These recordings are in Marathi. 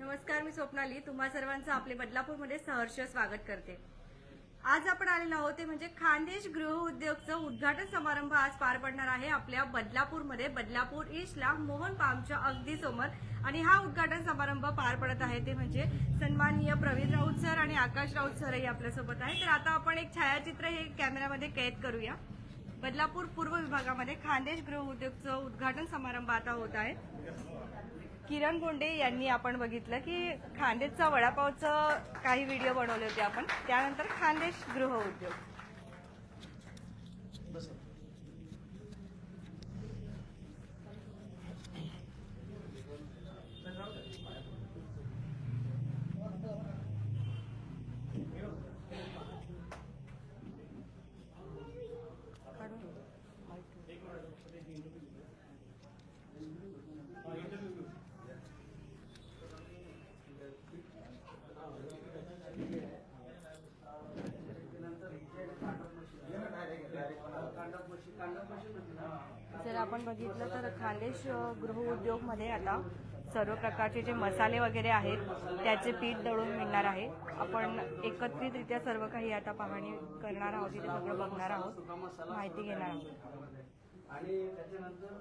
नमस्कार मी स्वप्नाली तुम्हा सर्वांचं आपले बदलापूरमध्ये सहर्ष स्वागत करते. आज आपण आलेलो आहोत ते म्हणजे खानदेश गृह उद्योगचं उद्घाटन समारंभ आज पार पडणार आहे आपल्या बदलापूरमध्ये. बदलापूर ईस्टला मोहन पामच्या अगदी समोर. आणि हा उद्घाटन समारंभ पार पडत आहे ते म्हणजे सन्माननीय प्रवीण राऊत सर आणि आकाश राऊत सरही आपल्यासोबत आहे तर आता आपण एक छायाचित्र हे कॅमेऱ्यामध्ये कैद करूया. बदलापूर पूर्व विभागामध्ये खानदेश गृह उद्योगचं उद्घाटन समारंभ आता होत आहे. किरण गोंडे यांनी आपण बघितलं की खानदेशचा वडापावचं काही व्हिडिओ बनवले होते आपण. त्यानंतर खानदेश गृह उद्योग. आपण बघितलं तर खानदेश गृहउद्योगमध्ये गृह उद्योगमध्ये आता सर्व प्रकारचे जे मसाले वगैरे आहेत त्याचे पीठ दळून मिळणार आहे. आपण एकत्रितरित्या सर्व काही आता पाहणी करणार आहोत तिथे सगळं बघणार आहोत. माहिती घेणार आहोत. आणि त्याच्यानंतर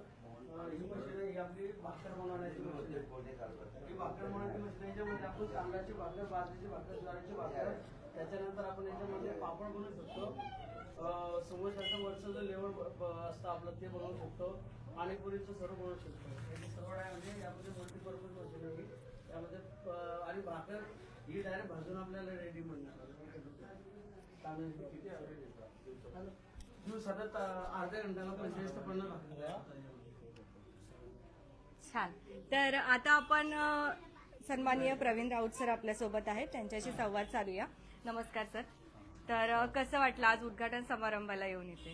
ही मशीन ही आपली भाकर बनवण्याची ही भाकर बनवण्याची मशीन याच्यामध्ये आपण तांदळाची भाकर बाजरीची भाकर ज्वारीची भाकर त्याच्यानंतर आपण याच्यामध्ये पापड बनवू शकतो. समोरच्याचं वरचं जे लेवल असतं आपलं ते बनवू शकतो. पाणीपुरीचं सर्व बनवू शकतो. हे सर्व आहे म्हणजे यामध्ये मल्टीपर्पज मशीन आहे. त्यामध्ये आणि भाकर ही डायरेक्ट भाजून आपल्याला रेडी मिळणार तांदळाची किती आहे? दिवस सतत अर्ध्या घंट्याला पंचेचाळीस ते पन्नास छान. तर आता आपण सन्माननीय प्रवीण राऊत सर आपल्यासोबत आहेत. त्यांच्याशी संवाद चालूया. नमस्कार सर. तर कसं वाटलं आज उद्घाटन समारंभाला येऊन इथे?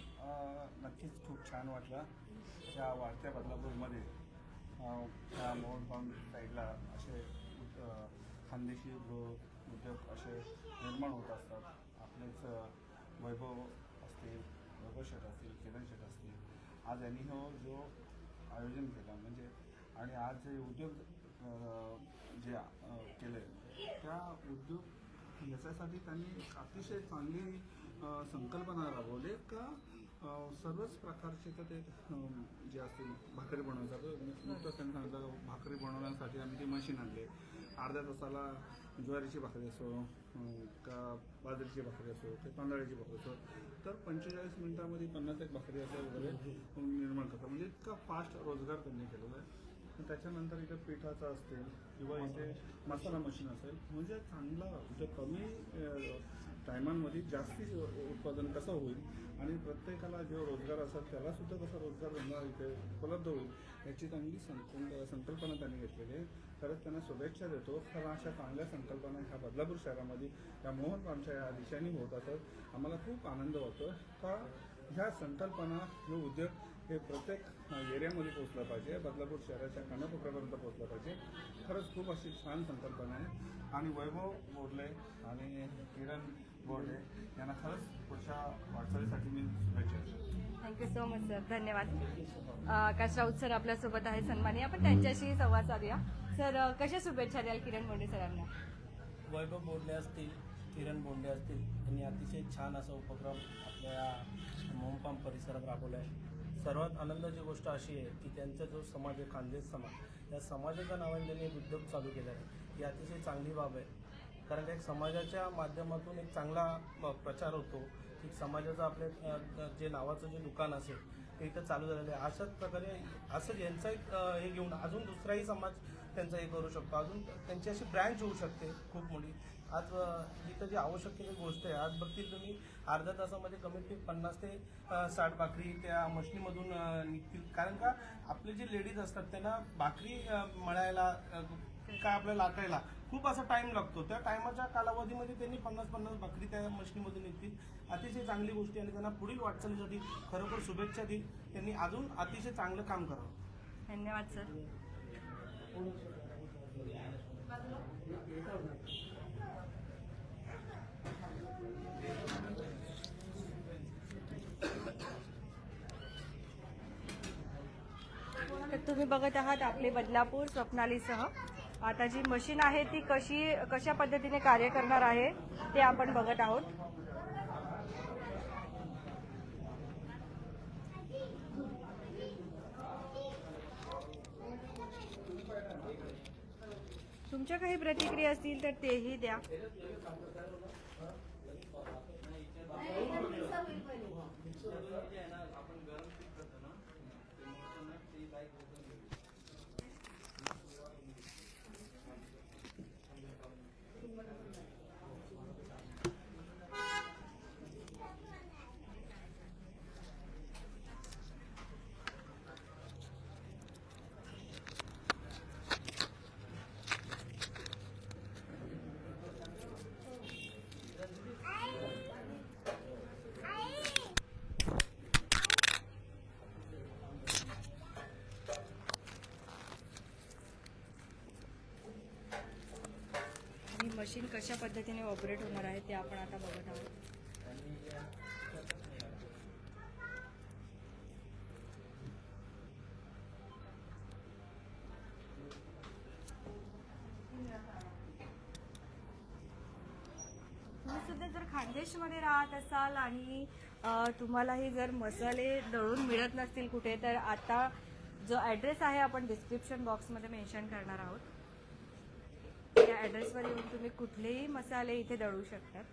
नक्कीच खूप छान वाटलं. या वाढत्या बदलापूरमध्ये त्या मोहन साईडला असे खानदेशी गृह उद्योग असे निर्माण होत असतात. आपलेच वैभव असतील वैभव शेठ असतील किरण शेठ असतील. आज यांनी हो जो आयोजन केलं म्हणजे आणि आज जे उद्योग जे केले त्या उद्योग याच्यासाठी त्यांनी एक अतिशय चांगली संकल्पना राबवली का सर्वच प्रकारचे तर ते जे असतील भाकरी बनवण्यासाठी नुकतंच त्यांनी सांगितलं भाकरी बनवण्यासाठी आम्ही ती मशीन आणली. अर्ध्या तासाला ज्वारीची भाकरी असो का बाजरीची भाकरी असो की तांदळाची भाकरी असो तर पंचेचाळीस मिनिटामध्ये पन्नास एक भाकरी असं वगैरे निर्माण करतात. म्हणजे इतका फास्ट रोजगार त्यांनी केलेला आहे. त्याच्यानंतर इथे पिठाचं असेल किंवा इथे मसाला मशीन असेल. म्हणजे चांगला म्हणजे कमी टायमांमध्ये जास्ती उत्पादन कसं होईल आणि प्रत्येकाला जो रोजगार असेल त्याला सुद्धा कसा रोजगार धंदा इथे उपलब्ध होईल याची चांगली संकल्पना त्यांनी घेतलेली आहे. खरंच त्यांना शुभेच्छा देतो. कारण अशा चांगल्या संकल्पना ह्या बदलापूर शहरामध्ये या मोहन आमच्या या दिशेने होत असत. आम्हाला खूप आनंद होतो का ह्या संकल्पना जो उद्योग हे प्रत्येक एरियामध्ये पोहोचलं पाहिजे. बदलापूर शहराच्या कानाकोपऱ्यापर्यंत पोहोचलं पाहिजे. खरंच खूप अशी छान संकल्पना आहे. आणि वैभव बोर्डले आणि किरण बोर्डे यांना खरंच पुढच्या वाटचालीसाठी मी शुभेच्छा थँक्यू सो मच सर धन्यवाद. आकाश राऊत सर आपल्यासोबत आहे सन्मानी आपण त्यांच्याशी संवाद साधूया. सर कशा शुभेच्छा द्याल किरण मोंडे सरांना? वैभव बोंडे असतील किरण बोंडे असतील यांनी अतिशय छान असा उपक्रम आपल्या मोहनपाम परिसरात राबवला आहे. सर्वात आनंदाची गोष्ट अशी आहे की त्यांचा जो समाज आहे खानदेश समाज या समाजाच्या नावाने त्यांनी एक उद्योग चालू केला आहे. ही अतिशय चांगली बाब आहे. कारण एक समाजाच्या माध्यमातून एक चांगला प्रचार होतो. की समाजाचं आपले जे नावाचं जे दुकान असेल ते इथं चालू झालेलं आहे. अशाच प्रकारे असं यांचं एक हे घेऊन अजून दुसराही समाज त्यांचा हे करू शकतो. अजून त्यांची अशी ब्रँच होऊ शकते खूप मोठी. आज इथं जी आवश्यकतेची गोष्ट आहे आज बघतील तुम्ही अर्ध्या तासामध्ये कमीत कमी पन्नास ते साठ भाकरी त्या मशनीमधून निघतील. कारण का आपले जे लेडीज असतात त्यांना भाकरी मळायला काय आपल्याला लाटायला खूप असा टाइम लागतो. त्या टायमाच्या कालावधीमध्ये त्यांनी पन्नास पन्नास भाकरी त्या मशीनीमधून निघतील. अतिशय चांगली गोष्टी आणि त्यांना पुढील वाटचालीसाठी खरोखर शुभेच्छा देईल. त्यांनी अजून अतिशय चांगलं काम करावं. धन्यवाद सर तर तुम्ही बघत आहात आपले बदलापूर स्वप्नालीसह. आता जी मशीन आहे ती कशी कशा पद्धतीने कार्य करणार आहे ते आपण बघत आहोत. तुमच्या काही प्रतिक्रिया असतील तर तेही द्या ही मशीन कशा पद्धतीने ऑपरेट होणार आहे ते आपण आता बघत आहोत. तुम्ही सुद्धा जर खानदेशमध्ये राहत असाल आणि तुम्हालाही जर मसाले दळून मिळत नसतील कुठे तर आता जो ॲड्रेस आहे आपण डिस्क्रिप्शन बॉक्समध्ये मेन्शन करणार आहोत. ॲड्रेसवर येऊन तुम्ही कुठलेही मसाले इथे दळू शकतात.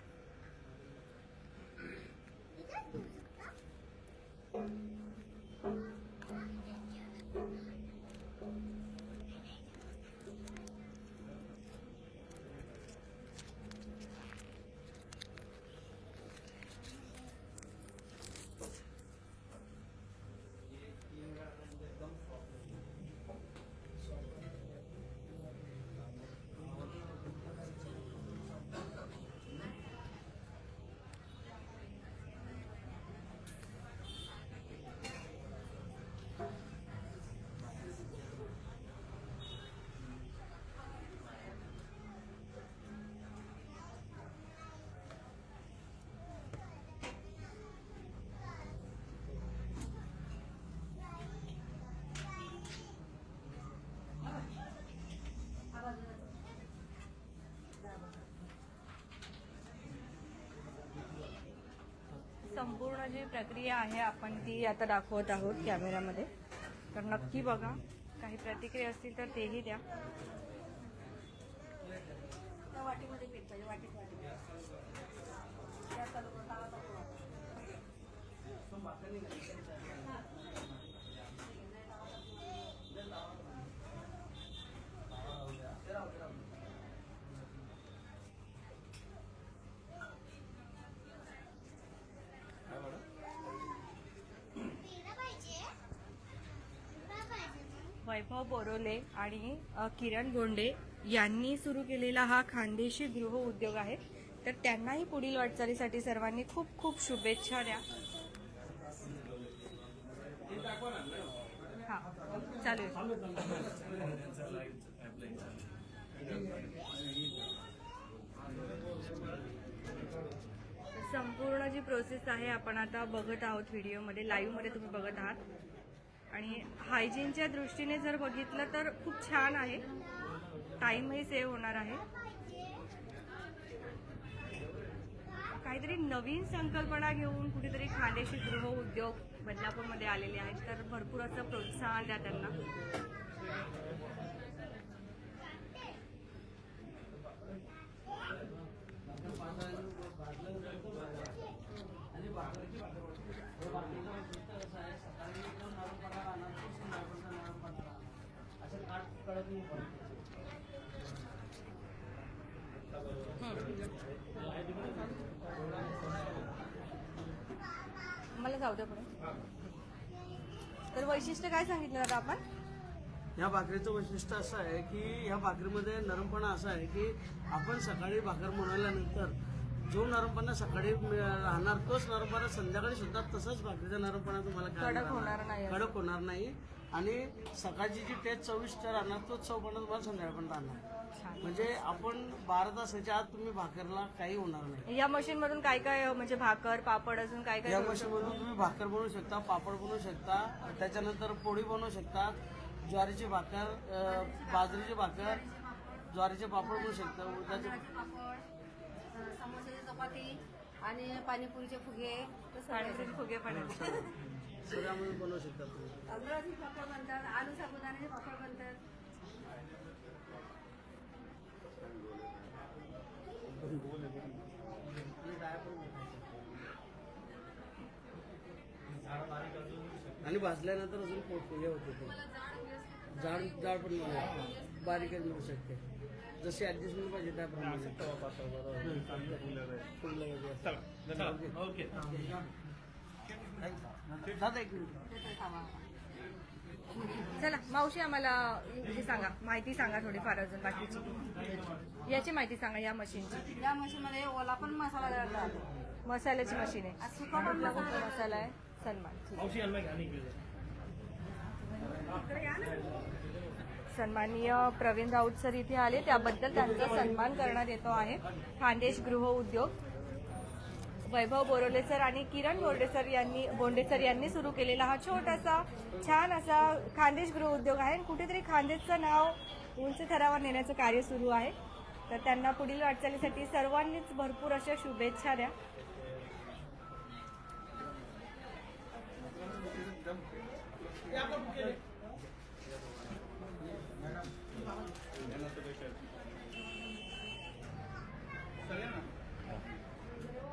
संपूर्ण जी प्रक्रिया आहे आपण ती आता दाखवत आहोत कॅमेऱ्यामध्ये तर नक्की बघा काही प्रतिक्रिया असतील तर तेही द्या. वैभव बोरोले आणि किरण गोंडे यांनी सुरू केलेला हा खानदेशी गृह उद्योग आहे. तर त्यांनाही पुढील वाटचालीसाठी सर्वांनी खूप खूप शुभेच्छा द्या. हा चालेल. संपूर्ण जी प्रोसेस आहे आपण आता बघत आहोत व्हिडिओमध्ये लाईव्हमध्ये तुम्ही बघत आहात. आणि हायजीनच्या दृष्टीने जर बघितलं तर खूप छान आहे. टाईमही सेव्ह होणार आहे. काहीतरी नवीन संकल्पना घेऊन कुठेतरी खानदेशी गृह उद्योग बदलापूरमध्ये आलेले आहेत तर भरपूर असं प्रोत्साहन द्या त्यांना आणि भाकरीची भाकर भाकरीचं वैशिष्ट्य असं आहे सकाळी एकदम नरम पडा राहणार तो संध्याकाळचा नरम पडा राहणार असं काट कडक नाही पडत मला जाऊ द्या पुढे तर वैशिष्ट्य काय सांगितलं आता आपण ह्या भाकरीचं वैशिष्ट्य असं आहे की ह्या भाकरीमध्ये नरमपणा असा आहे की आपण सकाळी भाकर बनवल्यानंतर जो नरमपणा सकाळी राहणार तोच नरमपणा संध्याकाळी सुद्धा तसंच भाकरीचा नरमपणा तुम्हाला कडक होणार राहणार. नाही. कडक होणार नाही आणि सकाळची जी टेस्ट चविष्ट राहणार तोच चवपणा तुम्हाला संध्याकाळपर्यंत राहणार छान म्हणजे आपण बारा तासाच्या आत तुम्ही भाकरला काही होणार नाही या मशीन मधून काय काय म्हणजे भाकर पापड अजून काय काय या शकतो? मशीनमधून तुम्ही भाकर बनवू शकता पापड बनवू शकता त्याच्यानंतर पोळी बनवू शकता ज्वारीची भाकर अ, बाजरीची भाकर ज्वारीचे पापड बनवू शकता उडदाचे तांदळाचे पापड अ, समोसाची चपाती आणि पाणीपुरीचे फुगे फुगे पण आहेत. सगळ्यामध्ये बनवू शकता तुम्ही तांदळाचे पापड बनतात आलू साबुदाण्याचे पापड बनतात आणि भाजल्यानंतर अजून पोट हे होते. ते जाड जाड पण मिळू बारीकच मिळू शकते. जशी ऍडजस्टमेंट पाहिजे त्याप्रमाणे. ओके. दादा एक मिनिट. चला मावशी आम्हाला हे सांगा माहिती सांगा थोडीफार अजून बाकीची. याची माहिती सांगा या मशीनची या मशीनमध्ये ओला पण मसाला दळतात मसाल्याची मशीन आहे. सुका पण मसाला आहे. सन्मान. सन्माननीय प्रवीण राऊत सर इथे आले. त्याबद्दल त्यांचा सन्मान करण्यात येतो आहे. खानदेश गृह उद्योग. वैभव बोरोले सर आणि किरण बोर्डे सर यांनी बोंडे सर यांनी सुरू केलेला हा छोटासा छान असा खानदेश गृह उद्योग आहे. आणि कुठेतरी खानदेशचं नाव उंच थरावर नेण्याचं कार्य सुरू आहे. तर त्यांना पुढील वाटचालीसाठी सर्वांनीच भरपूर अशा शुभेच्छा द्या.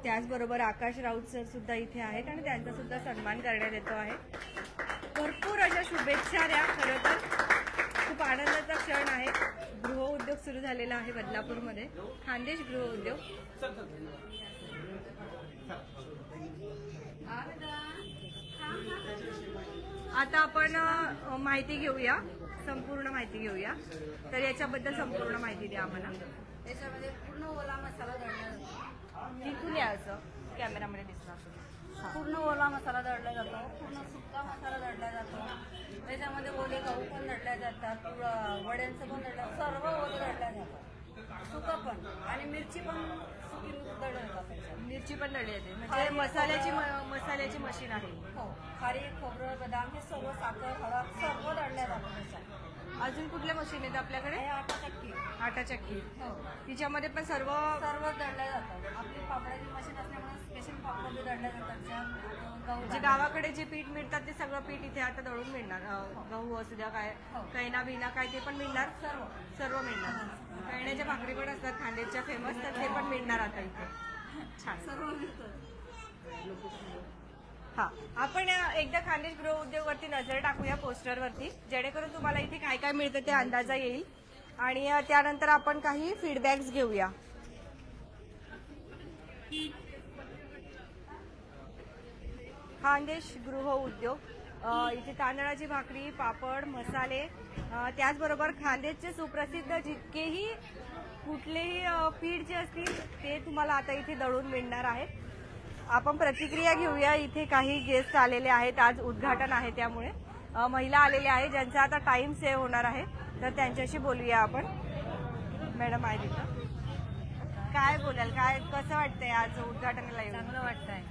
त्याचबरोबर आकाश राऊत सर सुद्धा इथे आहेत आणि त्यांचा सुद्धा सन्मान करण्यात येतो आहे. भरपूर अशा शुभेच्छा द्या खरं तर. खूप आनंदाचा क्षण आहे. गृह उद्योग सुरू झालेला आहे बदलापूरमध्ये. खानदेश गृह उद्योग. आता आपण माहिती घेऊया. संपूर्ण माहिती घेऊया. तर याच्याबद्दल संपूर्ण माहिती द्या आम्हाला. त्याच्यामध्ये पूर्ण ओला मसाला दळला जातो तिथून या असं कॅमेरामध्ये दिसणार तुम्ही. पूर्ण ओला मसाला दळला जातो पूर्ण सुका मसाला दळला जातो त्याच्यामध्ये ओले गहू पण दळले जातात व- वड्यांचं पण दळलं सर्व ओले दळल्या जातात सुकं पण. आणि मिरची पण सुकी दळलं जातात त्याच्यात. मिरची पण दळली जाते. म्हणजे मसाल्याची मसाल्याची मशीन आहे. हो. खारीक खोबरं बदाम हे सर्व साखर हळद सर्व दळल्या जातं त्याच्यात. अजून कुठल्या मशीन आहेत आपल्याकडे? आटा चक्की. आटा चक्की. हो. तिच्यामध्ये पण सर्व सर्व दळल्या जातात. आपली पापडाची मशीन असल्यामुळे स्पेशल पापड दळल्या जातात म्हणजे गावाकडे जे पीठ मिळतात ते सगळं पीठ इथे आता दळून मिळणार. गहू असू द्या काय हो. कैना बिना काय ते पण मिळणार? सर्व. सर्व मिळणार. कैण्याच्या भाकरी पण असतात खांदेच्या फेमस तर ते पण मिळणार आता इथे. छान. सर्व हा आपण एकदा खानदेश गृह उद्योग वरती नजर टाकूया पोस्टर वरती जेणेकरून तुम्हाला इथे काय काय मिळतं ते अंदाजा येईल. आणि त्यानंतर आपण काही फीडबॅक्स घेऊया. खानदेश गृह उद्योग. इथे तांदळाची भाकरी पापड मसाले त्याचबरोबर खानदेशचे सुप्रसिद्ध जितकेही कुठलेही पीठ जे असतील ते तुम्हाला आता इथे दळून मिळणार आहेत. आपण प्रतिक्रिया घेऊया. इथे काही गेस्ट आलेले आहेत. आज उद्घाटन आहे त्यामुळे. महिला आलेल्या आहेत ज्यांचा आता टाइम सेव्ह होणार आहे. तर त्यांच्याशी बोलूया आपण. मॅडम आहे तिथं काय बोलाल? काय कसं वाटतंय आज उद्घाटनाला चांगलं वाटतंय.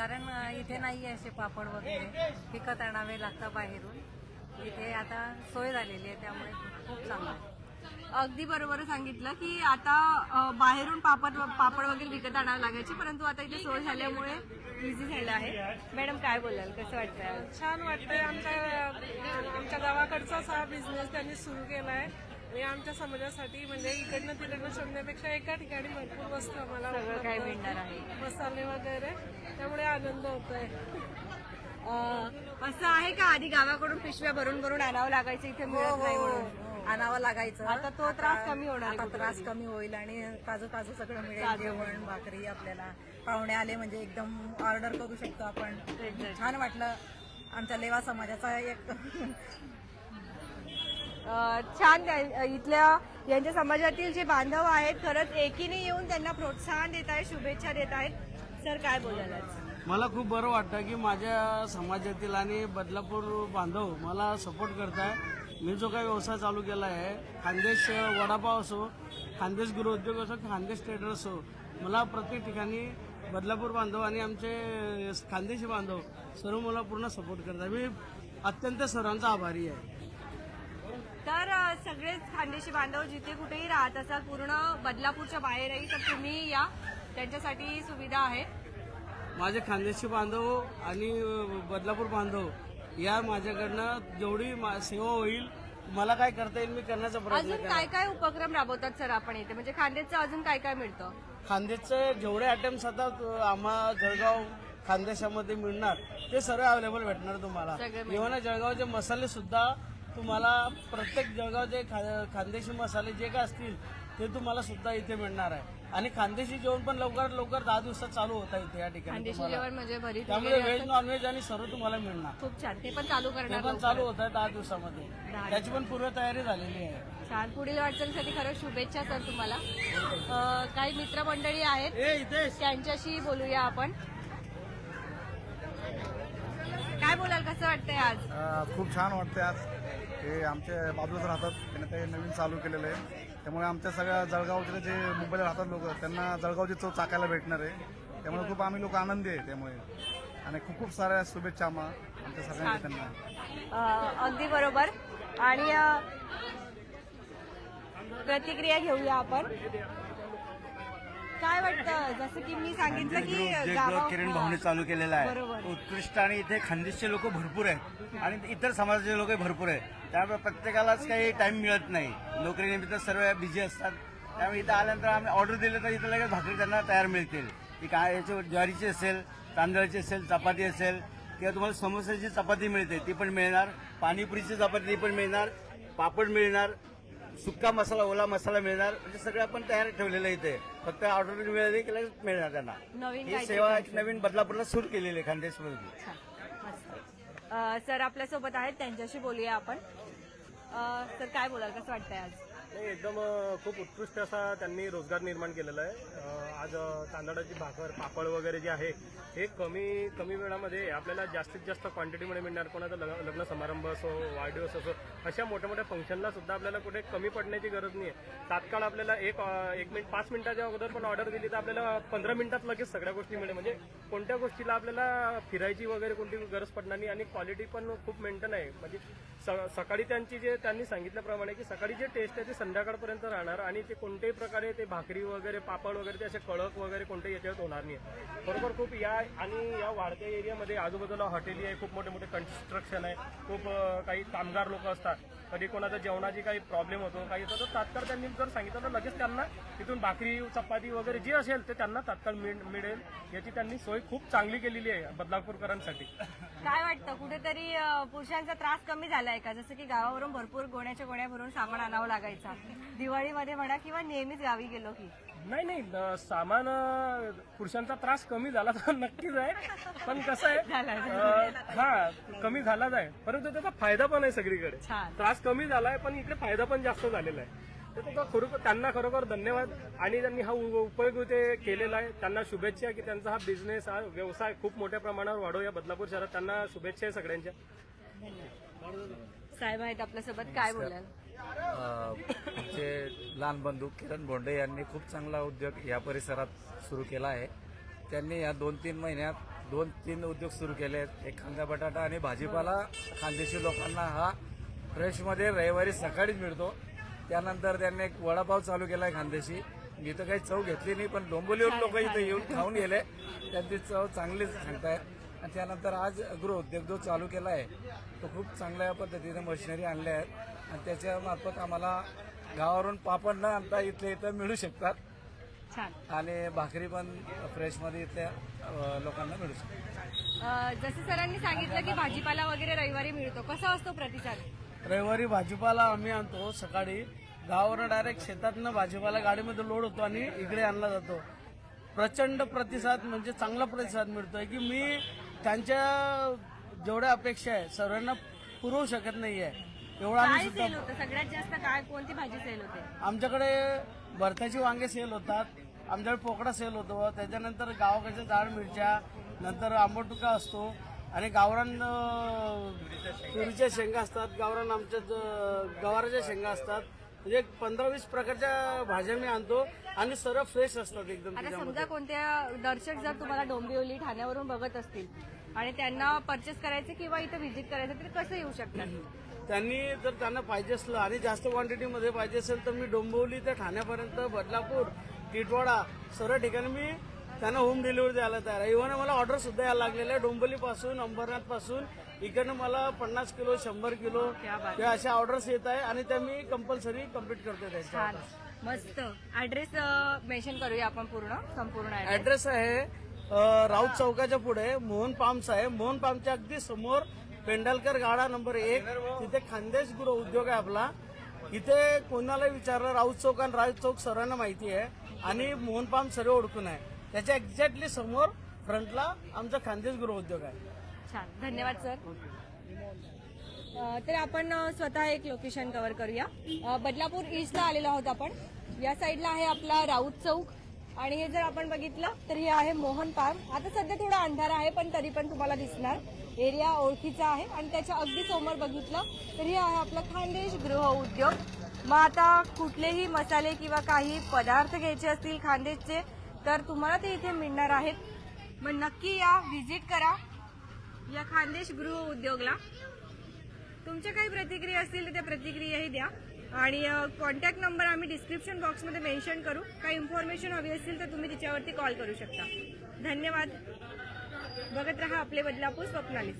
कारण इथे नाही आहे असे पापड वगैरे. विकत आणावे लागतात बाहेरून. इथे आता सोय झालेली आहे त्यामुळे खूप चांगलं आहे. अगदी बरोबर सांगितलं की आता बाहेरून पापड पापड वगैरे विकत आणावं लागायची परंतु आता इथे सोय झाल्यामुळे इझी झालं आहे. मॅडम काय बोलाल? कसं वाटतंय छान वाटतंय. आमच्या आमच्या गावाकडचाच हा बिझनेस त्यांनी सुरू केला आहे आणि आमच्या समाजासाठी म्हणजे इकडनं तिकडनं शोधण्यापेक्षा एका ठिकाणी भरपूर वस्तू आम्हाला सगळं काही मिळणार आहे. मसाले वगैरे त्यामुळे आनंद होतोय. अ, असं आहे का आधी गावाकडून पिशव्या भरून भरून आणावं लागायचं इथे मिळत नाही म्हणून आणावं लागायचं? आता तो त्रास कमी होणार. आहे आता. त्रास कमी होईल आणि ताजं ताजं सगळं मिळेल जेवण भाकरी आपल्याला. पाहुणे आले म्हणजे एकदम ऑर्डर करू शकतो आपण. छान वाटलं. आमच्या लेवा समाजाचा एक छान इथल्या यांच्या समाजातील जे बांधव आहेत खरंच एकीने येऊन त्यांना प्रोत्साहन देत आहेत शुभेच्छा देत आहेत. सर काय बोलायला मला खूप बरं वाटतं की माझ्या समाजातील आणि बदलापूर बांधव मला सपोर्ट करताय. मी जो काही व्यवसाय चालू केला आहे खानदेश वडापाव असो खानदेश गृहउद्योग असो खानदेश ट्रेडर असो मला प्रत्येक ठिकाणी बदलापूर बांधव आणि आमचे खानदेशी बांधव सर्व मला पूर्ण सपोर्ट करतात मी अत्यंत सर्वांचा आभारी आहे. तर सगळेच खानदेशी बांधव जिथे कुठेही राहत असाल पूर्ण बदलापूरच्या बाहेरही तर तुम्ही या. त्यांच्यासाठी सुविधा आहे. माझे खानदेशी बांधव आणि बदलापूर बांधव या माझ्याकडनं जेवढी मा- सेवा होईल मला काय करता येईल मी करण्याचा प्रयत्न अजून करेन. काय काय उपक्रम राबवतात सर आपण इथे? म्हणजे खानदेशचं अजून काय काय मिळतं? खानदेशचे जेवढे अटेम्प्ट आता अ, आम्हा जळगाव खानदेशामध्ये मिळणार ते सर्व अवेलेबल भेटणार तुम्हाला. सगळे मिळणार. इव्हन जळगावचे मसाले सुद्धा तुम्हाला प्रत्येक जळगावचे खा- खानदेशी मसाले जे काय असतील ते तुम्हाला सुद्धा इथे मिळणार आहे. आणि खानदेशी जेवण पण लवकरात लवकर दहा दिवसात चालू होता इथे या ठिकाणी खानदेशी तुम्हाला. जेवण म्हणजे भरीत त्यामुळे वगैरे व्हेज असं. नॉनव्हेज आणि सर्व तुम्हाला मिळणार. खूप छान. ते पण चालू ते करणार पण. चालू होत आहे दहा दिवसामध्ये. त्याची पण पूर्वतयारी झालेली आहे. छान. पुढील वाटचालीसाठी खरंच शुभेच्छा सर तुम्हाला. अ, काही मित्रमंडळी आहेत. ए इथे त्यांच्याशी बोलूया आपण. काय बोलाल? कसं वाटतंय आज? खूप छान वाटते आज. हे आमच्या बाजूलाच राहतात. त्यांनी ते नवीन चालू केलेलं आहे. त्यामुळे आमच्या सगळ्या जळगावचे जे मुंबईला राहतात लोक त्यांना जळगावची चव चाकायला भेटणार आहे. त्यामुळे खूप आम्ही लोक आनंदी आहे त्यामुळे. आणि खूप खूप साऱ्या शुभेच्छा आम्हा आमच्या सगळ्यांच्या त्यांना. अ, अगदी बरोबर. आणि प्रतिक्रिया घेऊया आपण. काय वाटतं? जसं की मी सांगितलं की गावा- किरण भाऊने चालू केलेला आहे. बरोबर. उत्कृष्ट आणि इथे खानदेशचे लोक भरपूर आहेत. आणि इतर समाजाचे लोक भरपूर आहेत. त्यामुळे प्रत्येकालाच काही टाइम मिळत नाही. नोकरीनिमित्त सर्व बिझी असतात. त्यामुळे इथं आल्यानंतर आम्ही ऑर्डर दिलं तर इथं लगेच भाकरी त्यांना तयार मिळतील. ती काय याची ज्वारीची असेल तांदळाची असेल चपाती असेल किंवा तुम्हाला समोसाची चपाती मिळते ती पण मिळणार. पाणीपुरीची चपाती पण मिळणार. पापड मिळणार. सुक्का मसाला ओला मसाला मिळणार. म्हणजे सगळं आपण तयार ठेवलेलं इथे. फक्त ऑर्डर मिळाली की लगेच मिळणार त्यांना. ही सेवा एक नवीन बदलापूरला सुरू केलेली आहे खानदेशमध्ये सर आपल्यासोबत आहेत त्यांच्याशी बोलूया आपण. सर काय बोलाल कसं वाटतंय आज? नाही एकदम खूप उत्कृष्ट असा त्यांनी रोजगार निर्माण केलेला आहे. आज तांदळाची भाकर पापड वगैरे जे आहे हे कमी कमी वेळामध्ये आपल्याला जास्तीत जास्त क्वांटिटीमध्ये मिळणार. कोणाचा लग्न लग्न समारंभ असो वाढदिवस असो अशा मोठ्या मोठ्या फंक्शनला सुद्धा आपल्याला कुठे कमी पडण्याची गरज नाही आहे तात्काळ आपल्याला एक एक मिनिट पाच मिनिटाच्या अगोदर पण ऑर्डर दिली तर आपल्याला पंधरा मिनिटात लगेच सगळ्या गोष्टी मिळेल. म्हणजे कोणत्या गोष्टीला आपल्याला फिरायची वगैरे कोणती गरज पडणार नाही आणि क्वालिटी पण खूप मेंटेन आहे. म्हणजे स- सकाळी त्यांची जे त्यांनी सांगितल्याप्रमाणे की सकाळी जे टेस्ट आहे ते संध्याकाळपर्यंत राहणार आणि ते कोणत्याही प्रकारे ते भाकरी वगैरे पापड वगैरे ते असे कळक वगैरे कोणत्याही याच्यात होणार नाही. बरोबर खूप या आणि या वाढत्या एरियामध्ये आजूबाजूला हॉटेली आहे खूप मोठे मोठे कन्स्ट्रक्शन आहे खूप काही कामगार लोक असतात. कधी कोणाचा जेवणाची काही प्रॉब्लेम होतो काही होतं तर तात्काळ त्यांनी जर सांगितलं तर लगेच त्यांना तिथून भाकरी चपाती वगैरे जे असेल ते त्यांना तात्काळ मिळ- मिळेल. याची त्यांनी सोय खूप चांगली केलेली आहे बदलापूरकरांसाठी. काय वाटतं? कुठेतरी पुरुषांचा त्रास कमी झालाय का? जसं की गावावरून भरपूर गोण्याच्या गोण्या भरून सामान आणावं लागायचा. दिवाळीमध्ये म्हणा किंवा नेहमीच गावी गेलो की. नाही नाही सामान पुरुषांचा त्रास कमी झाला तर नक्कीच आहे. पण कसं आहे हा कमी झालाच आहे परंतु त्याचा फायदा पण आहे सगळीकडे. त्रास कमी झालाय पण इकडे फायदा पण जास्त झालेला आहे. खरोखर त्यांना खरोखर धन्यवाद. आणि त्यांनी हा उपयोग ते केलेला आहे. त्यांना शुभेच्छा की त्यांचा हा बिझनेस हा व्यवसाय खूप मोठ्या प्रमाणावर वाढो या बदलापूर शहरात त्यांना शुभेच्छा आहे सगळ्यांच्या. साहेब आहेत आपल्यासोबत. काय बोलाल? आमचे लहान बंधू किरण बोंडे यांनी खूप चांगला उद्योग या परिसरात सुरू केला आहे. त्यांनी या दोन तीन महिन्यात दोन तीन उद्योग सुरू केले. आहेत एक कांदा बटाटा आणि भाजीपाला. खानदेशी लोकांना हा फ्रेशमध्ये रविवारी सकाळीच मिळतो. त्यानंतर त्यांनी एक वडापाव चालू केला आहे खानदेशी. मी तर काही चव घेतली नाही पण डोंबोलीवर लोक इथे येऊन खाऊन गेले. त्यांची चव चांगलीच सांगतायत आणि त्यानंतर आज गृहउद्योग जो चालू केला आहे तो खूप चांगल्या पद्धतीने मशिनरी आणल्या आहेत. आणि त्याच्या मार्फत आम्हाला गावावरून पापड न आणता इथले इथं मिळू शकतात. आणि भाकरी पण फ्रेशमध्ये इथल्या लोकांना मिळू शकतात. जसं सरांनी सांगितलं की भाजीपाला वगैरे रविवारी मिळतो. कसा असतो प्रतिसाद? रविवारी भाजीपाला आम्ही आणतो सकाळी. गावावरून डायरेक्ट शेतातनं भाजीपाला गाडीमध्ये लोड होतो आणि इकडे आणला जातो. प्रचंड प्रतिसाद म्हणजे चांगला प्रतिसाद मिळतोय की मी त्यांच्या जेवढ्या अपेक्षा आहे सर्वांना पुरवू शकत नाहीये. एवढा आम्ही काय सुद्धा सेल होतं? सगळ्यात जास्त काय कोणती भाजी सेल होते? आमच्याकडे भरत्याची वांगे सेल होतात. आमच्याकडे पोकडा सेल होतो. त्याच्यानंतर गावाकडच्या जाड मिरच्या नंतर आंबटुका असतो. आणि गावरान अं, तुरीच्या शेंगा असतात. गावरान आमच्या ज- गवाराच्या शेंगा असतात. म्हणजे पंधरा वीस प्रकारच्या भाज्या मी आणतो. आणि सर्व फ्रेश असतात एकदम आता त्याच्यामध्ये. समजा कोणत्या दर्शक जर तुम्हाला डोंबिवली ठाण्यावरून बघत असतील आणि त्यांना परचेस करायचं किंवा इथं व्हिजिट करायचं तर कसं येऊ शकतात त्यांनी जर त्यांना पाहिजे असलं आणि जास्त क्वांटिटीमध्ये पाहिजे असेल तर मी डोंबिवली ते ठाण्यापर्यंत बदलापूर टिटवाडा सर्व ठिकाणी मी त्यांना होम डिलिव्हरी द्यायला तयार आहे. इव्हन मला ऑर्डर सुद्धा यायला लागलेलं आहे. डोंबिवलीपासून अंबरनाथपासून इकडनं मला पन्नास किलो शंभर किलो त्या अशा ऑर्डर्स येत आहे आणि त्या मी कंपल्सरी कंप्लीट करतो त्याच्या मस्त. ऍड्रेस मेन्शन करूया आपण पूर्ण संपूर्ण ऍड्रेस आहे राऊत चौकाच्या पुढे मोहन पाम्स आहे मोहन पामच्या अगदी समोर पेंडलकर गाडा नंबर एक. तिथे खानदेश गृह उद्योग आहे आपला. इथे कोणाला विचारलं राऊत चौक आणि राऊत चौक सर्वांना माहिती आहे. आणि मोहन पाम सर्व ओळखून आहे. त्याच्या एक्झॅक्टली समोर फ्रंटला आमचा खानदेश गृह उद्योग आहे. छान. धन्यवाद सर. अ, तर आपण अ, स्वतः एक लोकेशन कव्हर करूया. अ, बदलापूर ईस्टला आलेलो आहोत आपण. या साईडला आहे आपला राऊत चौक. आणि हे जर आपण बघितलं तर हे आहे मोहन पार्क आता सध्या थोडा अंधार आहे पण तरी पण तुम्हाला दिसणार. एरिया ओळखीचा आहे आणि त्याच्या अगदी समोर बघितलं तर हे आहे आपलं खानदेश गृह उद्योग. मग आता कुठलेही मसाले किंवा काही पदार्थ घ्यायचे असतील खानदेशचे तर तुम्हाला ते इथे मिळणार आहेत. मग नक्की या व्हिजिट करा या खानदेश गृह उद्योगला. तुमच्या काही प्रतिक्रिया असतील तर त्या प्रतिक्रियाही द्या. आणि कॉन्टॅक्ट नंबर आम्ही डिस्क्रिप्शन बॉक्समध्ये मेन्शन करू. काही इन्फॉर्मेशन हवी असतील तर तुम्ही तिच्यावरती कॉल करू शकता. धन्यवाद. बघत रहा आपले बदलापूर स्वप्नाली